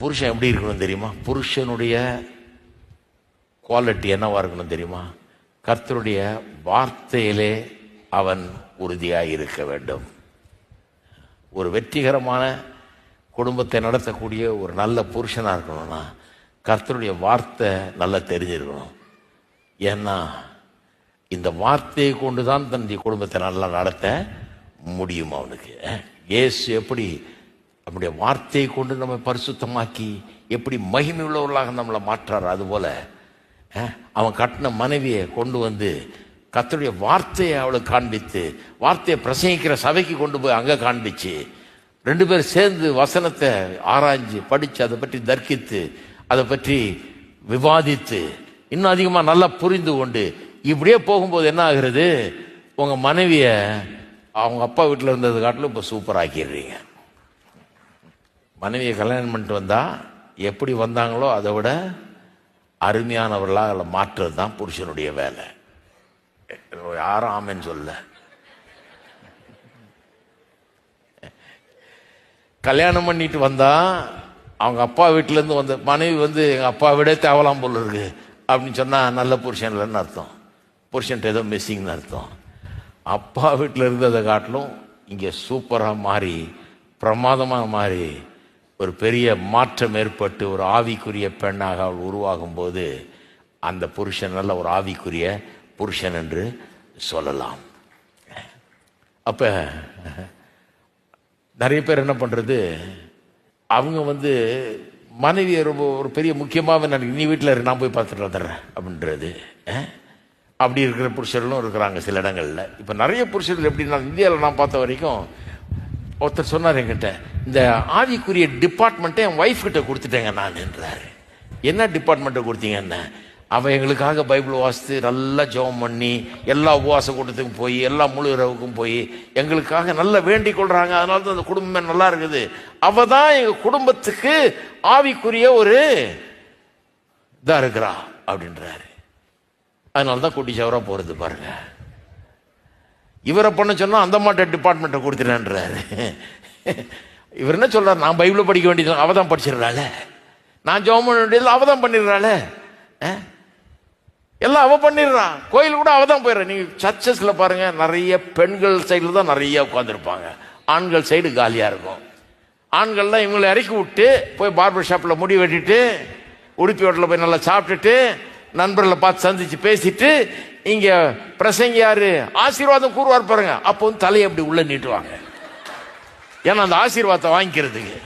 புருஷன் எப்படி இருக்கணும் தெரியுமா? புருஷனுடைய குவாலிட்டி என்னவா இருக்கணும் தெரியுமா? கர்த்தருடைய வார்த்தையிலே அவன் உறுதியாக இருக்க வேண்டும். ஒரு வெற்றிகரமான குடும்பத்தை நடத்தக்கூடிய ஒரு நல்ல புருஷனாக இருக்கணும்னா கர்த்தருடைய வார்த்தை நல்லா தெரிஞ்சிருக்கணும். ஏன்னா இந்த வார்த்தையை கொண்டு தான் தன்னுடைய குடும்பத்தை நல்லா நடத்த முடியும் அவனுக்கு. இயேசு எப்படி நம்முடைய வார்த்தையை கொண்டு நம்ம பரிசுத்தமாக்கி எப்படி மகிமை உள்ளவர்களாக நம்மளை மாற்றார்? அதுபோல் அவன் கட்டின மனைவியை கொண்டு வந்து கத்தருடைய வார்த்தையை அவளுக்கு காண்பித்து வார்த்தையை பிரசங்கிக்கிற சபைக்கு கொண்டு போய் அங்கே காண்பிச்சு ரெண்டு பேரும் சேர்ந்து வசனத்தை ஆராய்ஞ்சு படித்து அதை பற்றி தர்க்கித்து அதை பற்றி விவாதித்து இன்னும் அதிகமாக நல்லா புரிந்து கொண்டு இப்படியே போகும்போது என்ன ஆகுறது? உங்கள் மனைவியை அவங்க அப்பா வீட்டில் இருந்தது காட்டிலும் இப்போ சூப்பர் ஆக்கிடுறீங்க. மனைவியை கல்யாணம் பண்ணிட்டு வந்தால் எப்படி வந்தாங்களோ அதை விட அருமையானவர்களாக அதில் மாற்றுறது தான் புருஷனுடைய வேலை. யாரும் ஆமைன்னு சொல்ல கல்யாணம் பண்ணிட்டு வந்தால் அவங்க அப்பா வீட்டிலேருந்து வந்த மனைவி வந்து எங்கள் அப்பா விட தேவலாம் போல் இருக்கு. அப்படின்னு சொன்னால் நல்ல புருஷன் இல்லைன்னு அர்த்தம். புருஷன்ட்டு ஏதோ மிஸ்ஸிங்னு அர்த்தம். அப்பா வீட்டில் இருந்ததை காட்டிலும் இங்கே சூப்பராக மாறி பிரமாதமாக மாறி ஒரு பெரிய மாற்றம் ஏற்பட்டு ஒரு ஆவிக்குரிய பெண்ணாக அவள் உருவாகும் போது அந்த புருஷன் நல்ல ஒரு ஆவிக்குரிய புருஷன் என்று சொல்லலாம். அப்போ நிறைய பேர் என்ன பண்ணுறது அவங்க வந்து மனைவியை ரொம்ப ஒரு பெரிய முக்கியமாக நான் நீ வீட்டில் நான் போய் பார்த்துட்டு வந்துடுறேன் அப்படின்றது. அப்படி இருக்கிற புருஷர்களும் இருக்கிறாங்க சில இடங்களில். இப்போ நிறைய புருஷர்கள் எப்படின்னா இந்தியாவில் நான் பார்த்த வரைக்கும் ஒருத்தர் சொன்னார் என்கிட்ட இந்த ஆவிக்குரிய டிபார்ட்மெண்ட்டை என் ஒய்ஃப் கிட்ட கொடுத்துட்டேங்க நான்ன்றாரு. என்ன டிபார்ட்மெண்ட்டை கொடுத்தீங்க என்ன அவன் எங்களுக்காக பைபிள் வாசித்து நல்லா ஜெபம் பண்ணி எல்லா உபவாச கூட்டத்துக்கும் போய் எல்லா முழுகிறவுக்கும் போய் எங்களுக்காக நல்லா வேண்டிக் கொள்றாங்க. அதனால தான் அந்த குடும்பமே நல்லா இருக்குது. அவ தான் எங்கள் குடும்பத்துக்கு ஆவிக்குரிய ஒரு இதாக இருக்கிறா. அப்படின்றாரு. அதனால தான் குட்டி சவரா போகிறது பாருங்கள் இவரை பண்ண சொன்னால் அந்த மாட்டை டிபார்ட்மெண்ட்டை கொடுத்துட்டேன்றாரு இவர் என்ன சொல்கிறார் நான் பைபிளை படிக்க வேண்டியது அவ தான் படிச்சிடுறாள. நான் ஜெபம் பண்ண வேண்டியது அவ தான் பண்ணிடுறாள. எல்லாம் அவ பண்ணிடுறான். கோயில் கூட அவ தான் போயிடுறான். நீங்கள் சர்ச்சஸில் பாருங்கள் நிறைய பெண்கள் சைடில் தான் நிறைய உட்காந்துருப்பாங்க ஆண்கள் சைடு காலியாக இருக்கும். ஆண்கள்லாம் இவங்களை இறக்கி விட்டு போய் பார்பர் ஷாப்பில் முடி வெட்டிட்டு உடுப்பி ஹோட்டலில் போய் நல்லா சாப்பிட்டுட்டு நண்பர்களை பார்த்து சந்திச்சு பேசிட்டு இங்க பிரசங்கியாரு ஆசீர்வாதம் கூறுவார் பாருங்க. அப்போ வந்து தலையை அப்படி உள்ள நீட்டுவாங்க. ஏன்னா அந்த ஆசீர்வாதத்தை வாங்கிக்கிறதுக்கு.